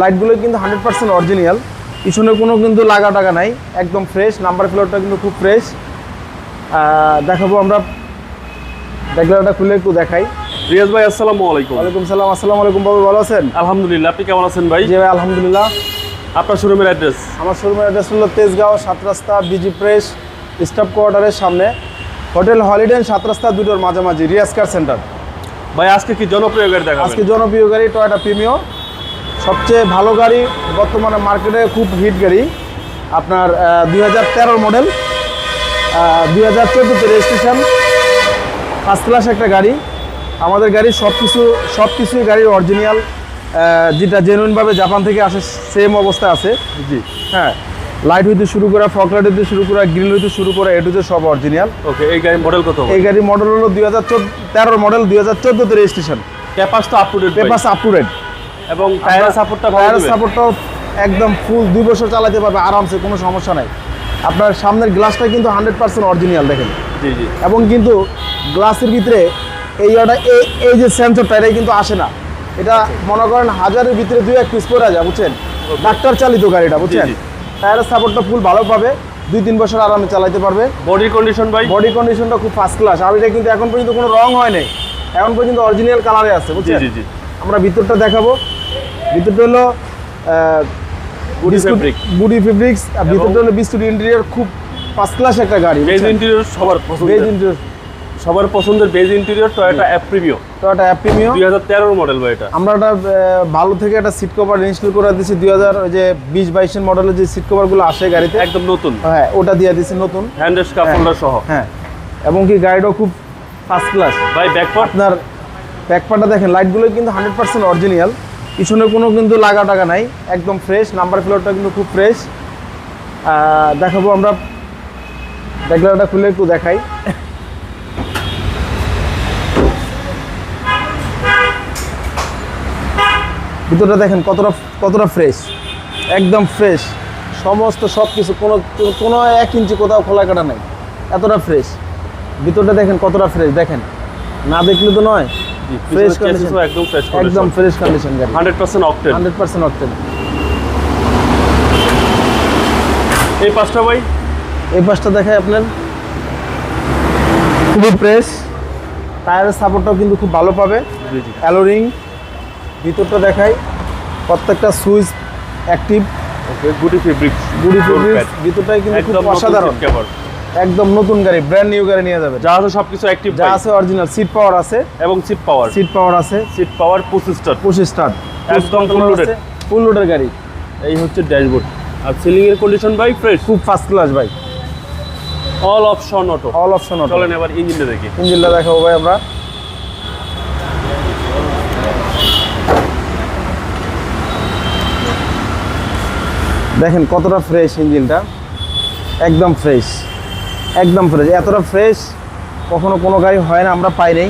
লাইটগুলো কিন্তু hundred percent original পিছনে কোনো কিন্তু লাগা টাকা নাই একদম ফ্রেশ নাম্বার প্লেটটা কিন্তু খুব ফ্রেশ দেখাবো আমরা। দেখলাটা খুলে একটু দেখাই। রিয়াজ ভাই আসসালামু আলাইকুম। ওয়ালাইকুম সালাম আসসালামু আলাইকুম বাবু ভালো আছেন? আলহামদুলিল্লাহ আপনি কেমন আছেন ভাই? জি ভাই আলহামদুলিল্লাহ। আপনার শোরুমের অ্যাড্রেস আমার শোরুমের অ্যাড্রেস হলো তেজগাঁও সাত রাস্তা বিজি প্রেস স্টাফ কোয়ার্টারের সামনে। হোটেল হলিডে সাত রাস্তা দুটোর মাঝামাঝি রিয়াজ কার সেন্টার। ভাই আজকে কি জনপ্রিয় গাড়ি দেখাবেন? আজকে জনপ্রিয় গাড়ি টয়টা প্রিমিও সবচেয়ে ভালো গাড়ি বর্তমানে মার্কেটে খুব হিট গাড়ি। আপনার দুই হাজার তেরোর মডেল দুই হাজার চোদ্দোতে রেজিস্ট্রেশন ফার্স্ট ক্লাস একটা গাড়ি। আমাদের গাড়ির সব কিছু সব কিছুই গাড়ির অরিজিনাল যেটা জেনুইনভাবে জাপান থেকে আসে সেম অবস্থায় আছে। জি। হ্যাঁ লাইট হইতে শুরু করে ফক লাইট হইতে শুরু করে গ্রিল হইতে শুরু করে এটুতে সব অরিজিনাল ওকে এই গাড়ির মডেল কত এই গাড়ির মডেল হলো দুই হাজার তেরোর মডেল দুই হাজার চোদ্দোতে রেজিস্ট্রেশন। পেপারস তো up to date up to date এবং টায়ার সাপোর্টটা ভালো টায়ার দিবে সাপোর্টটাও একদম ফুল দুই বছর চালাতে পারবে আরামসে কোনো সমস্যা নাই। আপনার সামনের গ্লাসটা কিন্তু হান্ড্রেড পার্সেন্ট অরিজিনাল দেখেন। জি জি। এবং কিন্তু গ্লাসের ভিতরে এই এটা এই যে সেন্সরটা এটাই কিন্তু আসে না। এটা মনে করেন হাজারের ভিতরে দুই এক পিস পরে যায় বুঝছেন? ডাক্তার চালিত গাড়িটা বুঝছেন? টায়ারের সাপোর্টটা ফুল ভালো পাবে দুই তিন বছর আরামে চালাতে পারবে। বডি কন্ডিশন ভাই? বডি কন্ডিশনটা খুব ফার্স্ট ক্লাস আর এটা কিন্তু এখন পর্যন্ত কোনো রং হয় নাই। এখন পর্যন্ত অরিজিনাল কালারে আছে বুঝছেন? আমরা ভিতরটা দেখাবো। ভিতরটা হলো Woody fabric। বুডি ফেব্রিক্স আর ভিতরটা হলো বিস্কুট ইন্টেরিয়র খুব ফার্স্ট ক্লাস একটা গাড়ি বেজ ইন্টেরিয়র সবার বেজ পছন্দের। ইন্টেরিয়র সবার পছন্দের বেজ ইন্টেরিয়র টয়োটা অ্যাপ প্রিমিও টয়োটা অ্যাপ্রিমিও দুই হাজার তেরোর মডেল ভাই এটা। আমরা একটা ভালো থেকে একটা সিট কভার ইনস্টল করে দিয়েছি দুই হাজার ওই যে বিশ বাইশের মডেলের যে সিট কভারগুলো আসে গাড়িতে। একদম নতুন। হ্যাঁ ওটা দিয়ে দিয়েছি নতুন। হ্যান্ডেস কাপ হোল্ডার সহ। হ্যাঁ। এবং কি গাড়িটাও খুব ফার্স্ট ক্লাস ভাই ব্যাকপার্ট আপনার ব্যাকপার্টটা দেখেন লাইটগুলো কিন্তু হান্ড্রেড পার্সেন্ট অরিজিনাল পিছনে কোনো কিন্তু লাগা টাকা নাই, একদম ফ্রেশ নাম্বার প্লেটটা কিন্তু খুব ফ্রেশ দেখাবো আমরা। দেখলাটা খুলে একটু দেখাই। ভিতরটা দেখেন কতটা কতটা ফ্রেশ একদম ফ্রেশ সমস্ত সব কিছু কোনো কোনো এক ইঞ্চি কোথাও খোলা কাটা নাই। এতটা ফ্রেশ ভিতরটা দেখেন কতটা ফ্রেশ দেখেন। না দেখলে তো নয়। ফ্রেশ কন্ডিশন একদম ফ্রেশ একদম ফ্রেশ কন্ডিশন গাড়ি। Hundred percent octane hundred percent octane এই পাঁচটা ভাই? এই পাশটা দেখায় আপনার। খুবই ফ্রেশ টায়ারের সাপোর্টটাও কিন্তু খুব ভালো পাবে। অ্যালোরিং ভিতরটা দেখাই। প্রত্যেকটা সুইচ অ্যাক্টিভ ওকে গুডি ফেব্রিক গুড়ি ফেব্রিক্স ভিতরটাই কিন্তু খুব অসাধারণ। একদম নতুন গাড়ি ব্র্যান্ড নিউ গাড়ি নিয়ে যাবে যা আছে সবকিছু অ্যাক্টিভ যা আছে অরিজিনাল সিট পাওয়ার আছে। এবং সিট পাওয়ার সিট পাওয়ার আছে। সিট পাওয়ার পঁচিশ স্টার পুশ স্টার্ট একদম full loaded। ফুল লোডের গাড়ি। এই হচ্ছে ড্যাশবোর্ড আর সিলিং এর কন্ডিশন ভাই ফ্রেশ খুব ফার্স্ট ক্লাস ভাই all option auto all option auto চলেন এবার ইঞ্জিনটা দেখি। ইঞ্জিনটা দেখাবো ভাই আমরা। দেখেন কতটা ফ্রেশ ইঞ্জিনটা একদম ফ্রেশ একদম ফ্রেশ এতটা ফ্রেশ কখনো কোনো গাড়ি হয় না আমরা পাই নাই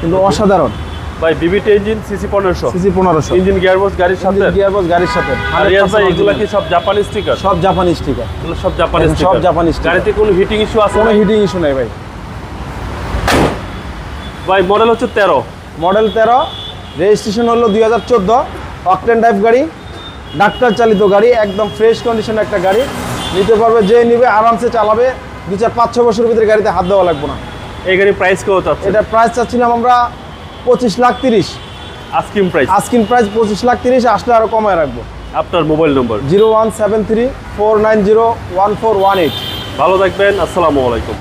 কিন্তু অসাধারণ। ভাই বিবিটি ইঞ্জিন সিসি পনেরোশো। সিসি পনেরোশো। ইঞ্জিন গিয়ারবক্স গাড়ির সাথে? গিয়ারবক্স গাড়ির সাথে। আর ভাই এগুলা কি সব জাপানি স্টিকার সব জাপানি স্টিকার এগুলো সব জাপানি সব স্টিকার জাপানি sticker। গাড়িতে কোনো হিটিং ইস্যু আছে কোনো হিটিং ইস্যু নেই ভাই। ভাই মডেল হচ্ছে তেরো। মডেল তেরো রেজিস্ট্রেশন হলো দুই হাজার চোদ্দ অকটেন টাইপ গাড়ি ডাক্তার চালিত গাড়ি একদম ফ্রেশ কন্ডিশন একটা গাড়ি। নিতে পারবে যে নিবে আরামসে চালাবে দু চার পাঁচ ছ বছরের ভিতরে গাড়িতে হাত দেওয়া লাগবে না। এই গাড়ির প্রাইস কত এটা প্রাইস চাচ্ছিলাম আমরা পঁচিশ লাখ তিরিশ। আস্কিম প্রাইস আস্কিম প্রাইস পঁচিশ লাখ তিরিশ আসলে আরও কমায় রাখব। আপনার mobile number zero one seven three four nine zero one four one eight. ভালো থাকবেন আসসালামু আলাইকুম।